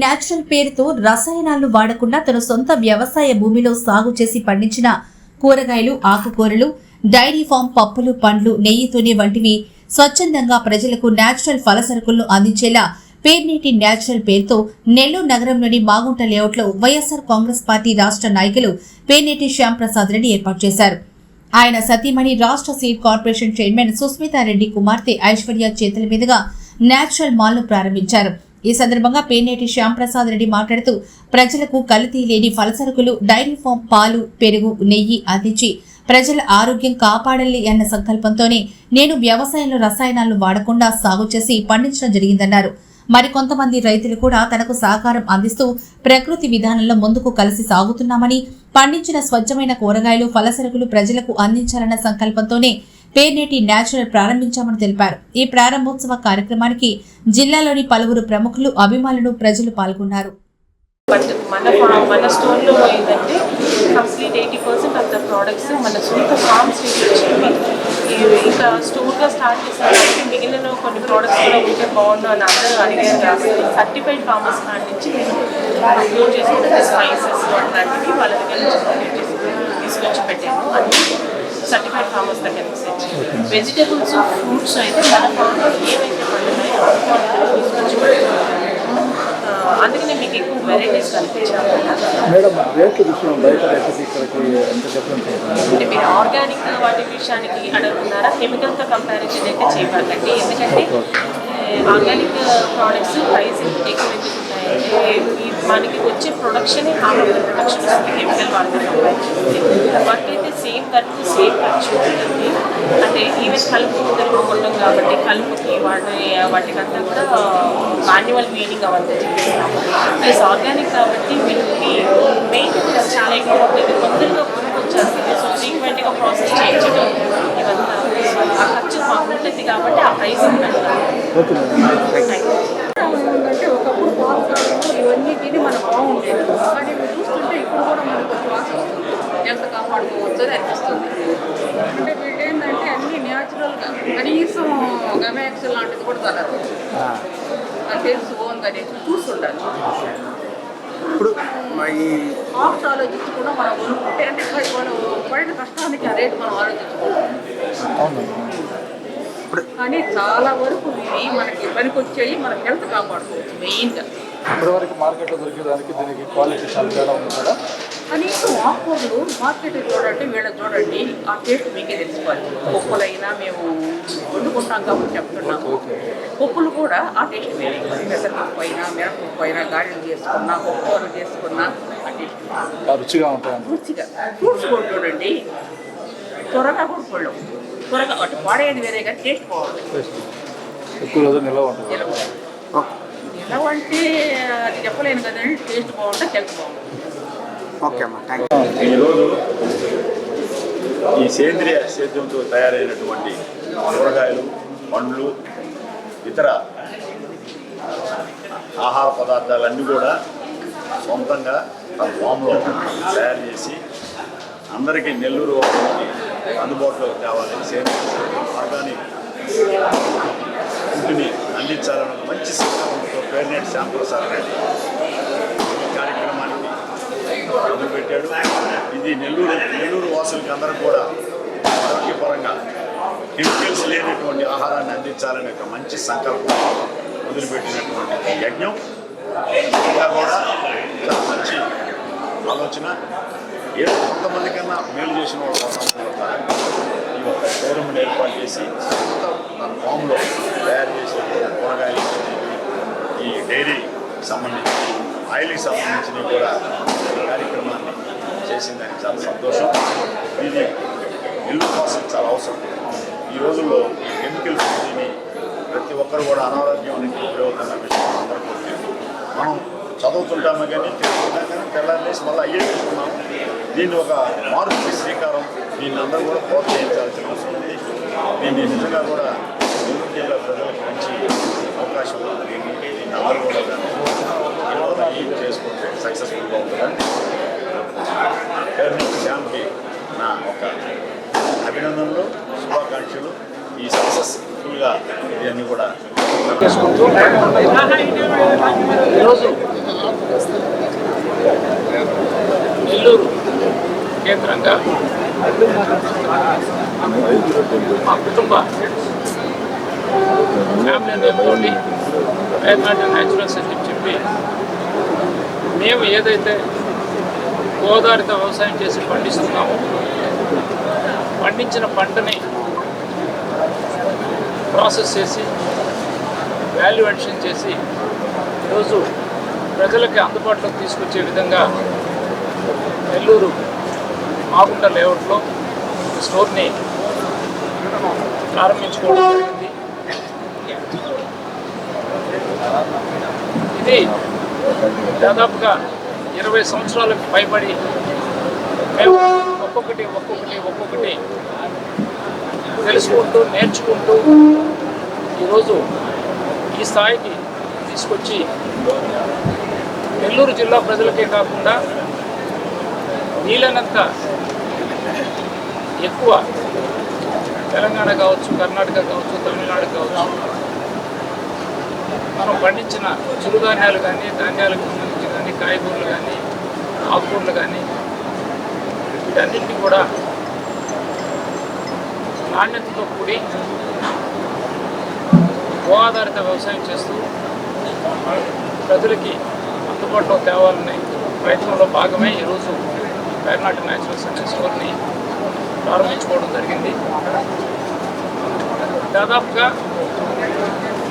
Natural పేరుతో రసాయనాలు వాడకుండా తన సొంత వ్యవసాయ భూమిలో సాగు చేసి పండించిన కూరగాయలు ఆకుకూరలు డైరీ ఫామ్ పప్పులు పండ్లు నెయ్యితోనే వంటివి స్వచ్ఛందంగా ప్రజలకు న్యాచురల్ ఫలసరుకులను అందించేలా పేర్నేటి న్యాచురల్ పేరుతో నెల్లూరు నగరంలోని మాగుంట లేఅవుట్లో వైఎస్ఆర్ కాంగ్రెస్ పార్టీ రాష్ట్ర నాయకులు పేర్నేటి శ్యాంప్రసాద్ రెడ్డి ఏర్పాటు చేశారు. ఆయన సతీమణి రాష్ట్ర సీడ్ కార్పొరేషన్ చైర్మన్ సుస్మితారెడ్డి కుమార్తె ఐశ్వర్య చేతుల మీదుగా న్యాచురల్ మాల్ను ప్రారంభించారు. ఈ సందర్భంగా పేనేటి శ్యాంప్రసాద్ రెడ్డి మాట్లాడుతూ ప్రజలకు కల్తీ లేని ఫలసరుకులు డైరీ ఫామ్ పాలు పెరుగు నెయ్యి అందించి ప్రజల ఆరోగ్యం కాపాడాలి అన్న సంకల్పంతోనే నేను వ్యవసాయంలో రసాయనాలు వాడకుండా సాగు చేసి పండించడం జరిగిందన్నారు. మరికొంతమంది రైతులు కూడా తనకు సహకారం అందిస్తూ ప్రకృతి విధానంలో ముందుకు కలిసి సాగుతున్నామని పండించిన స్వచ్ఛమైన కూరగాయలు ఫలసరుకులు ప్రజలకు అందించాలన్న సంకల్పంతోనే పేర్నేటి న్యాచురల్ ప్రారంభించామని తెలిపారు. ఈ ప్రారంభోత్సవ కార్యక్రమానికి జిల్లాలోని పలువురు ప్రముఖులు అభిమానులు ప్రజలు పాల్గొన్నారు. బట్ మన మన స్టోర్లో ఏంటంటే complete eighty percent of the products మన సొంత ఫార్మ్స్ నుంచి ఇంకా స్టోర్గా స్టార్ట్ చేసిన కాబట్టి మిగిలిన కొన్ని ప్రోడక్ట్స్ కూడా ఉంటే బాగుండు అని అందరూ అడిగారు కాబట్టి సర్టిఫైడ్ ఫార్మర్స్ కాడి నుంచి మేము అప్లోడ్ చేసుకుంటే స్పైసెస్ అట్లాంటివి వాళ్ళ దగ్గర నుంచి తీసుకొచ్చి పెట్టాము. అన్నీ సర్టిఫైడ్ ఫార్మర్స్ దగ్గర నుంచి వెజిటేబుల్స్ ఫ్రూట్స్ అయితే మన ఏవైతే పండుతాయో. ఆ, అందుకనే మీకు ఎక్కువ వెరైటీస్ కనిపించాలి మేడం రేట్ల విషయం బయట అంటే మీరు ఆర్గానిక్ వాటి విషయానికి అడుగుతున్నారా? కెమికల్తో కంపారిజన్ అయితే చేయబాకండి ఎందుకంటే ఆర్గానిక్ ప్రోడక్ట్స్ ప్రైస్ ఎక్కువ మనకి వచ్చే ప్రొడక్షనే half of the production chemical comparison work అయితే సేమ్ ఖర్చు సేమ్ ఖర్చు ఉంటుంది అంటే ఈవెన్ కలుపు కొట్టం కాబట్టి కలుపుకి వాటి వాటికంతా కూడా మాన్యువల్ వీడింగ్ అవంతా చేస్తాము ప్లస్ ఆర్గానిక్ కాబట్టి వీటికి మెయింటెనెన్స్ చాలా ఎక్కువ ఉంటుంది. తొందరగా పురుగు వచ్చేస్తుంది సో ఫ్రీక్వెంట్గా ప్రాసెస్ చేయించడం ఇవంతా. ఆ ఖర్చు మాకు ఉంటుంది కాబట్టి ఆ ప్రైస్ ఉంటుంది ఉందంటే ఒకప్పుడు పాలు కాలంలో ఇవన్నీ తిని మనం బాగుండేది కానీ ఇవి చూస్తుంటే ఇప్పుడు కూడా మనకు వస్తుంది ఎంత కాపాడుకోవచ్చు అని అనిపిస్తుంది. అంటే వీళ్ళు ఏంటంటే అన్ని న్యాచురల్గా కనీసం గమాక్స్ లాంటిది కూడా తరదు. అది తెలుసు బాగుందని చూస్తుండాలి ఇప్పుడు ఈ కాస్ట్ ఆలోచించి కూడా మనం కొనుక్కుంటే అంటే మనం పడిన కష్టానికి ఆ రేటు మనం ఇప్పుడు కానీ చాలా వరకు ఇవి మనకి పనికొచ్చాయి మన హెల్త్ కాపాడుకోవచ్చు మెయిన్గా. ఇప్పటివరకు మార్కెట్లో దొరికేదానికి దీనికి క్వాలిటీ చాలా తేడా ఉంది కదా? కనీసం ఆకుకూరలు మార్కెట్ చూడండి వీళ్ళ చూడండి ఆ టేస్ట్ మీకే తెలుసుకోవాలి. పప్పులైనా మేము వండుకుంటాం కాబట్టి చెప్తున్నాము. పప్పులు కూడా ఆ టేస్ట్ వేరే. పెసరపప్పు అయినా మిరపప్పు అయినా గారెలు చేసుకున్నా పప్పుకూరలు చేసుకున్నా ఆ టేస్ట్ రుచిగా ఉంటాయి రుచిగా. ఫ్రూట్స్ కూడా చూడండి. త్వరగా కూడా పళ్ళు త్వరగా అంటే వాడేది వేరే కానీ టేస్ట్ బాగుంటుంది. ఎక్కువ రోజులు నిల్వ ఉంటుంది. ఎలా ఎలా అంటే అది చెప్పలేను కదండి టేస్ట్ బాగుంటుంది హెల్త్ బాగుంటుంది. ఓకే అమ్మా థ్యాంక్ ఈరోజు ఈ సేంద్రియ సేద్యంతో తయారైనటువంటి కూరగాయలు పండ్లు ఇతర ఆహార పదార్థాలన్నీ కూడా సొంతంగా తన ఫామ్లో తయారు చేసి అందరికీ నెల్లూరు అందుబాటులోకి తేవాలని సేంద్రియ ఆర్గానిక్ ఫుడ్ని అందించాలన్న ఒక మంచి సంకల్పంతో పేరునేటి శ్యాంప్రసాద్ రెడ్డి ఈ కార్యక్రమానికి మొదలుపెట్టాడు ఇది నెల్లూరు నెల్లూరు వాసులకి అందరూ కూడా ఆరోగ్యపరంగా కెమికల్స్ లేనటువంటి ఆహారాన్ని అందించాలనే ఒక మంచి సంకల్పం మొదలుపెట్టినటువంటి యజ్ఞం. ఇంకా కూడా చాలా మంచి ఆలోచన. ఏదో కొంతమంది కన్నా మేలు చేసిన వాళ్ళు కోసం ఈ ఒక షోరూమ్ ఏర్పాటు చేసి సొంత ఫామ్లో తయారు చేసే కూరగాయలు ఈ డైరీ సంబంధించి ఆయిల్కి సంబంధించినవి కూడా కార్యక్రమాన్ని చేసిన దానికి చాలా సంతోషం. ఇది ఇల్లు కోసం చాలా అవసరం. ఈ రోజుల్లో ఈ కెమికల్ ఫుడ్ని ప్రతి ఒక్కరు కూడా అనారోగ్యానికి గురవుతున్న విషయం అందరికీ మనం చదువుతుంటాము కానీ తెలుసుకుంటాం కానీ తెల్లారేసి మళ్ళీ అయ్యే చూస్తున్నాం. దీన్ని ఒక మార్పుకి శ్రీకారం. దీన్ని అందరూ కూడా ప్రోత్సహించాల్సిన అవసరం ఉంది. దీన్ని నిజంగా కూడా నెల్లూరు జిల్లా ప్రజలకు మంచి అవకాశం ఉంది. దీన్ని అందరూ కూడా దాన్ని చేసుకుంటే సక్సెస్ఫుల్గా ఉంటుందని పేరు శ్యామ్కి నా ఒక అభినందనలు శుభాకాంక్షలు. ఈ సక్సెస్ఫుల్గా ఇవన్నీ కూడా ఈరోజు నెల్లూరు కేంద్రంగా. మా కుటుంబ ఫ్యామిలీ నేమ్తోటి వేదనాటి న్యాచురల్స్ అని చెప్పి మేము ఏదైతే గోదావరితో వ్యవసాయం చేసి పండిస్తున్నామో పండించిన పంటని ప్రాసెస్ చేసి వాల్యూ అడిషన్ చేసి ఈరోజు ప్రజలకి అందుబాటులోకి తీసుకొచ్చే విధంగా నెల్లూరు మాగుంట లేఅవుట్లో స్టోర్ని ప్రారంభించుకోవడం జరిగింది. ఇది దాదాపుగా ఇరవై సంవత్సరాలకు పైబడి మేము ఒక్కొక్కటి ఒక్కొక్కటి ఒక్కొక్కటి తెలుసుకుంటూ నేర్చుకుంటూ ఈరోజు ఈ స్థాయికి తీసుకొచ్చి నెల్లూరు జిల్లా ప్రజలకే కాకుండా వీలైనంత ఎక్కువ. తెలంగాణ కావచ్చు కర్ణాటక కావచ్చు తమిళనాడు కావచ్చు. మనం పండించిన చిరుధాన్యాలు కానీ ధాన్యాలకు సంబంధించి కానీ కాయగూరలు కానీ ఆకుకూరలు కానీ వీటన్నింటినీ కూడా నాణ్యతతో కూడి గో ఆధారిత వ్యవసాయం చేస్తూ ప్రజలకి అందుబాటులో తేవాలని ప్రయత్నంలో భాగమే ఈరోజు పేర్నాటి న్యాచురల్స్ అనే స్టోర్ని ప్రారంభించుకోవడం జరిగింది. దాదాపుగా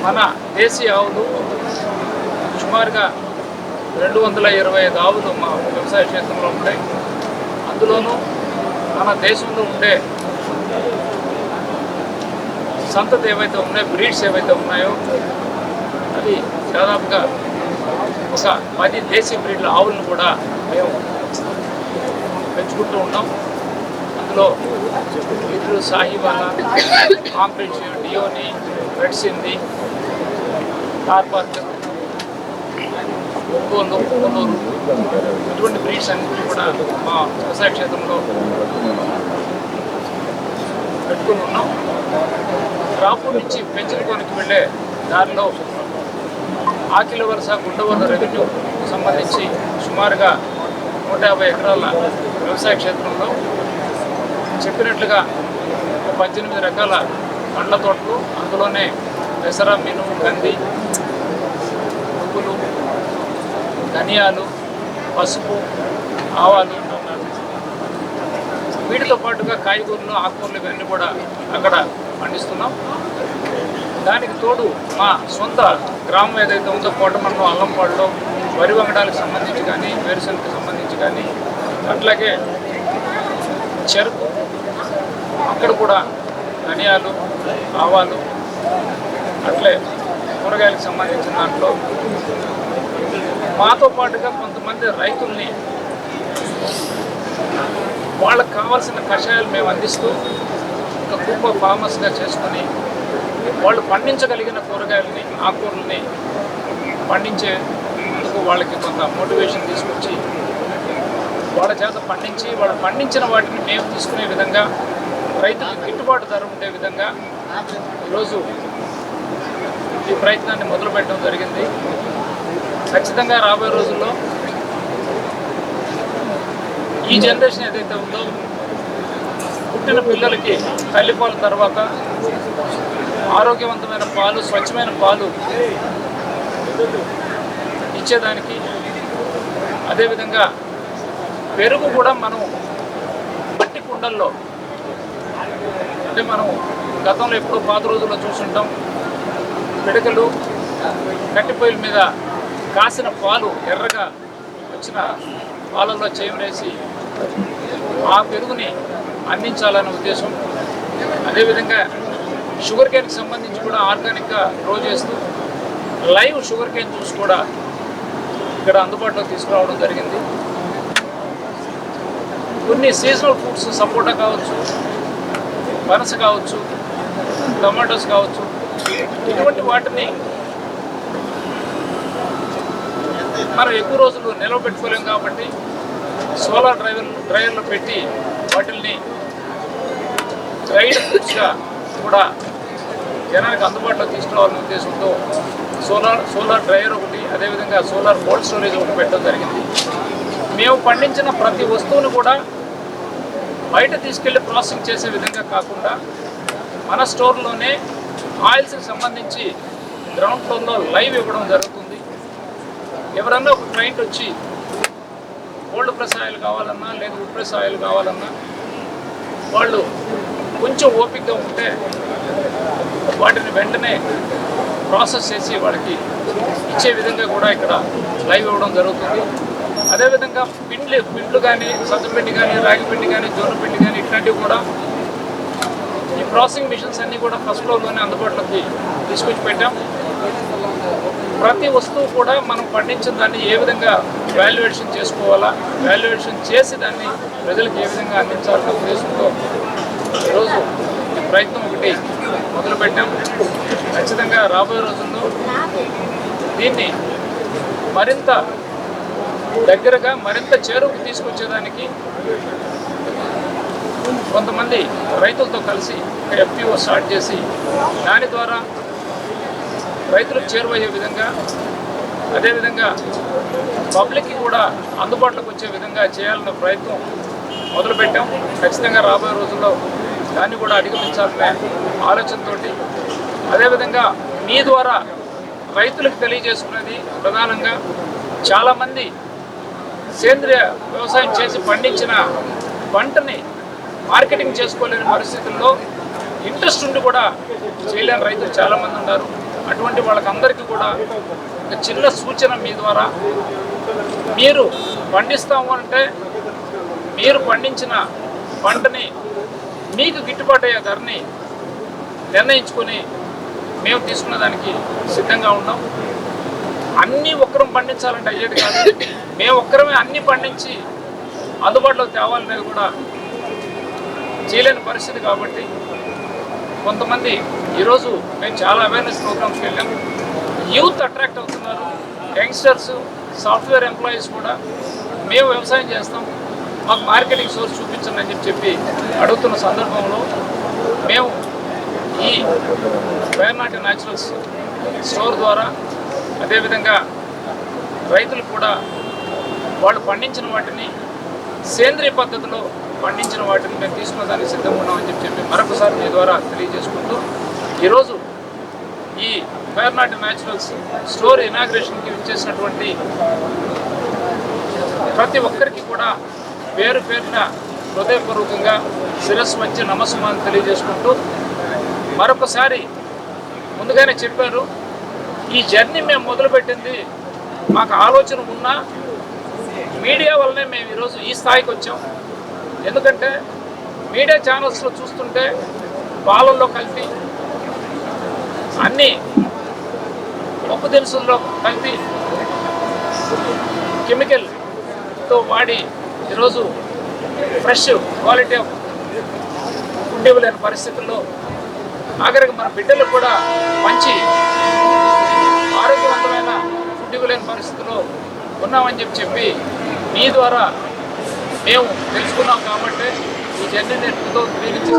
మన దేశీయ ఆవులు సుమారుగా రెండు వందల ఇరవై ఐదు ఆవులు మా వ్యవసాయ క్షేత్రంలో ఉంటాయి. అందులోనూ మన దేశంలో ఉండే సంతతి ఏవైతే ఉన్నాయో బ్రీడ్స్ ఏవైతే ఉన్నాయో అది దాదాపుగా ఒక పది దేశీ బ్రీడ్ల ఆవులను కూడా మేము పెంచుకుంటూ ఉన్నాం. అందులో ఇద్దరు సాహివాల కాంప్రెన్స్ డియోని రెడ్ సింది ఒంగోలు ఒంగోలు ఇటువంటి బ్రీడ్స్ అన్నింటినీ కూడా మా వ్యవసాయ క్షేత్రంలో పెట్టుకుని ఉన్నాం. రాపూర్ నుంచి పెంచుకోనికి వెళ్ళే దారిలో ఆకిల వలస గుండవల్ల రెవెన్యూ సంబంధించి సుమారుగా నూట యాభై ఎకరాల వ్యవసాయ క్షేత్రంలో చెప్పినట్లుగా ఒక పద్దెనిమిది రకాల పండ్ల తోటలు అందులోనే పెసర మినుము కంది నువ్వులు ధనియాలు పసుపు ఆవాలు వీటితో పాటుగా కాయగూరలు ఆకుకూరలు ఇవన్నీ కూడా అక్కడ పండిస్తున్నాం. దానికి తోడు మా సొంత గ్రామం ఏదైతే ఉందో కోటమండలం అల్లంపాడులో వరి వంగడానికి సంబంధించి కానీ వేరుశనగకి సంబంధించి కానీ అట్లాగే చెరుకు అక్కడ కూడా ధనియాలు ఆవాలు అట్లే కూరగాయలకు సంబంధించిన దాంట్లో. మాతో పాటుగా కొంతమంది రైతుల్ని వాళ్ళకి కావాల్సిన కషాయాలు మేము అందిస్తూ ఒక గ్రూప్ ఆఫ్ ఫార్మర్స్గా చేసుకొని వాళ్ళు పండించగలిగిన కూరగాయలని ఆకూరల్ని పండించేందుకు వాళ్ళకి కొంత మోటివేషన్ తీసుకొచ్చి వాళ్ళ చేత పండించి వాళ్ళు పండించిన వాటిని మేము తీసుకునే విధంగా రైతులకు గిట్టుబాటు ధర ఉండే విధంగా ఈరోజు ఈ ప్రయత్నాన్ని మొదలుపెట్టడం జరిగింది. ఖచ్చితంగా రాబోయే రోజుల్లో ఈ జనరేషన్ ఏదైతే ఉందో పుట్టిన పిల్లలకి తల్లిపాల తర్వాత ఆరోగ్యవంతమైన పాలు స్వచ్ఛమైన పాలు ఇచ్చేదానికి అదేవిధంగా పెరుగు కూడా మనం మట్టి కుండల్లో అంటే మనం గతంలో ఎప్పుడో పాత రోజుల్లో చూసుంటాం పిడకలు కట్టి పొయ్యిల మీద కాసిన పాలు ఎర్రగా వచ్చిన పాలల్లో చేయమనేసి ఆ పెరుగుని అందించాలనే ఉద్దేశం. అదేవిధంగా షుగర్ కేన్కి సంబంధించి కూడా ఆర్గానిక్గా గ్రో చేస్తూ లైవ్ షుగర్ కేన్ జ్యూస్ కూడా ఇక్కడ అందుబాటులో తీసుకురావడం జరిగింది. కొన్ని సీజనల్ ఫ్రూట్స్ సపోటా కావచ్చు పనస కావచ్చు టమాటోస్ కావచ్చు ఇటువంటి వాటిని మనం ఎక్కువ రోజులు నిల్వ పెట్టుకోలేము కాబట్టి సోలార్ డ్రైవర్ డ్రైవర్లు పెట్టి వాటిల్ని డ్రైడ్ ఫ్రూట్స్గా కూడా జనానికి అందుబాటులో తీసుకురావాలనే ఉద్దేశంతో సోలార్ సోలార్ డ్రైవర్ ఒకటి అదేవిధంగా సోలార్ కోల్డ్ స్టోరేజ్ ఒకటి పెట్టడం జరిగింది. మేము పండించిన ప్రతి వస్తువును కూడా బయట తీసుకెళ్ళి ప్రాసెసింగ్ చేసే విధంగా కాకుండా మన స్టోర్లోనే ఆయిల్స్కి సంబంధించి గ్రౌండ్ ఫ్లోర్లో లైవ్ ఇవ్వడం జరుగుతుంది. ఎవరన్నా ఒక క్లయింట్ వచ్చి కోల్డ్ ప్రెస్ ఆయిల్ కావాలన్నా లేదా ఉడ్ ప్రెస్ ఆయిల్ కావాలన్నా వాళ్ళు కొంచెం ఓపికగా ఉంటే వాటిని వెంటనే ప్రాసెస్ చేసి వాళ్ళకి ఇచ్చే విధంగా కూడా ఇక్కడ లైవ్ ఇవ్వడం జరుగుతుంది. అదేవిధంగా పిండ్లు పిండ్లు కానీ సత్తుపిండి కానీ రాగి పిండి కానీ జోన పిండి కానీ ఇట్లాంటివి కూడా ఈ ప్రాసెసింగ్ మిషన్స్ అన్నీ కూడా ఫస్ట్ ఫ్లోర్లోనే అందుబాటులోకి తీసుకొచ్చి పెట్టాం. ప్రతి వస్తువు కూడా మనం పండించిన దాన్ని ఏ విధంగా వాల్యుయేషన్ చేసుకోవాలా వాల్యుయేషన్ చేసి దాన్ని ప్రజలకు ఏ విధంగా అందించాలన్న ఉద్దేశంతో ఈరోజు ఈ ప్రయత్నం ఒకటి మొదలుపెట్టాం. ఖచ్చితంగా రాబోయే రోజుల్లో దీన్ని మరింత దగ్గరగా మరింత చేరువుకు తీసుకొచ్చేదానికి కొంతమంది రైతులతో కలిసి ఒక ఎఫ్పిఓ స్టార్ట్ చేసి దాని ద్వారా రైతులకు చేరువయ్యే విధంగా అదేవిధంగా పబ్లిక్కి కూడా అందుబాటులోకి వచ్చే విధంగా చేయాలన్న ప్రయత్నం మొదలుపెట్టాం. ఖచ్చితంగా రాబోయే రోజుల్లో దాన్ని కూడా అధిగమించాలనే ఆలోచనతోటి అదేవిధంగా మీ ద్వారా రైతులకు తెలియజేసుకున్నది ప్రధానంగా చాలామంది సేంద్రియ వ్యవసాయం చేసి పండించిన పంటని మార్కెటింగ్ చేసుకోలేని పరిస్థితుల్లో ఇంట్రెస్ట్ ఉండి కూడా చేయలేని రైతులు చాలామంది ఉన్నారు. అటువంటి వాళ్ళకందరికీ కూడా ఒక చిన్న సూచన మీ ద్వారా. మీరు పండిస్తాము అంటే మీరు పండించిన పంటని మీకు గిట్టుబాటు అయ్యే ధరని నిర్ణయించుకొని మేము తీసుకున్న దానికి సిద్ధంగా ఉన్నాం. అన్నీ ఒక్కరం పండించాలంటే అయ్యేది కాదు. మేము ఒక్కరమే అన్ని పండించి అందుబాటులో తేవాలనేది కూడా చేయలేని పరిస్థితి కాబట్టి కొంతమంది ఈరోజు మేము చాలా అవేర్నెస్ ప్రోగ్రామ్స్కి వెళ్ళాం. యూత్ అట్రాక్ట్ అవుతున్నారు. యంగ్స్టర్స్ సాఫ్ట్వేర్ ఎంప్లాయీస్ కూడా మేము వ్యవసాయం చేస్తాం. మాకు మార్కెటింగ్ సోర్స్ చూపించండి అని చెప్పి చెప్పి అడుగుతున్న సందర్భంలో మేము ఈ వేర్నాటి న్యాచురల్స్ స్టోర్ ద్వారా అదేవిధంగా రైతులు కూడా వాళ్ళు పండించిన వాటిని సేంద్రియ పద్ధతిలో పండించిన వాటిని మేము తీసుకున్న దానికి సిద్ధంగా ఉన్నామని చెప్పి చెప్పి మరొకసారి మీ ద్వారా తెలియజేసుకుంటూ ఈరోజు ఈ ఫైర్నాట్ న్యాచురల్స్ స్టోర్ ఇనాగ్రేషన్కి ఇచ్చేసినటువంటి ప్రతి ఒక్కరికి కూడా పేరు పేరున హృదయపూర్వకంగా శిరస్సు వచ్చి నమస్కారం తెలియజేసుకుంటూ మరొకసారి ముందుగానే చెప్పారు ఈ జర్నీ మేము మొదలుపెట్టింది మాకు ఆలోచన ఉన్నా మీడియా వల్లనే మేము ఈరోజు ఈ స్థాయికి వచ్చాం. ఎందుకంటే మీడియా ఛానల్స్లో చూస్తుంటే పాలల్లో కలిపి అన్నీ పప్పు దినుసుల్లో కలిపి కెమికల్తో వాడి ఈరోజు ఫ్రెష్ క్వాలిటీ ఆఫ్ ఫుడ్ ఇవ్వలేని పరిస్థితుల్లో ఆఖరికి మన బిడ్డలకు కూడా మంచి ఆరోగ్యవంతమైన ఫుడ్ ఇవ్వలేని పరిస్థితుల్లో ఉన్నామని చెప్పి చెప్పి మీ ద్వారా మేము తెలుసుకున్నాం కాబట్టి ఈ జర్నీ నేర్పుతో త్రీనించి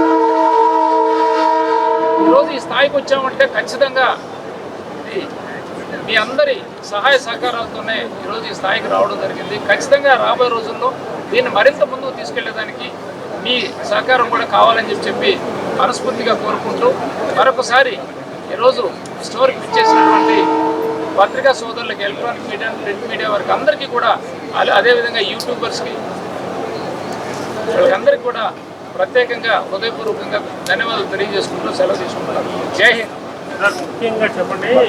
ఈరోజు ఈ స్థాయికి వచ్చామంటే ఖచ్చితంగా మీ అందరి సహాయ సహకారాలతోనే ఈరోజు ఈ స్థాయికి రావడం జరిగింది. ఖచ్చితంగా రాబోయే రోజుల్లో దీన్ని మరింత ముందుకు తీసుకెళ్ళేదానికి మీ సహకారం కూడా కావాలని చెప్పి చెప్పి మనస్ఫూర్తిగా కోరుకుంటూ మరొకసారి ఈరోజు స్టోర్కి ఇచ్చేసినటువంటి పత్రికా సోదరులకు ఎలక్ట్రానిక్ మీడియా ప్రింట్ మీడియా వారికి అందరికీ కూడా అదే- అదేవిధంగా యూట్యూబర్స్కి వాళ్ళకందరికీ కూడా ప్రత్యేకంగా హృదయపూర్వకంగా ధన్యవాదాలు తెలియజేసుకుంటూ సెలవు తీసుకుంటున్నాను. జై హింద్. ముఖ్యంగా చెప్పండి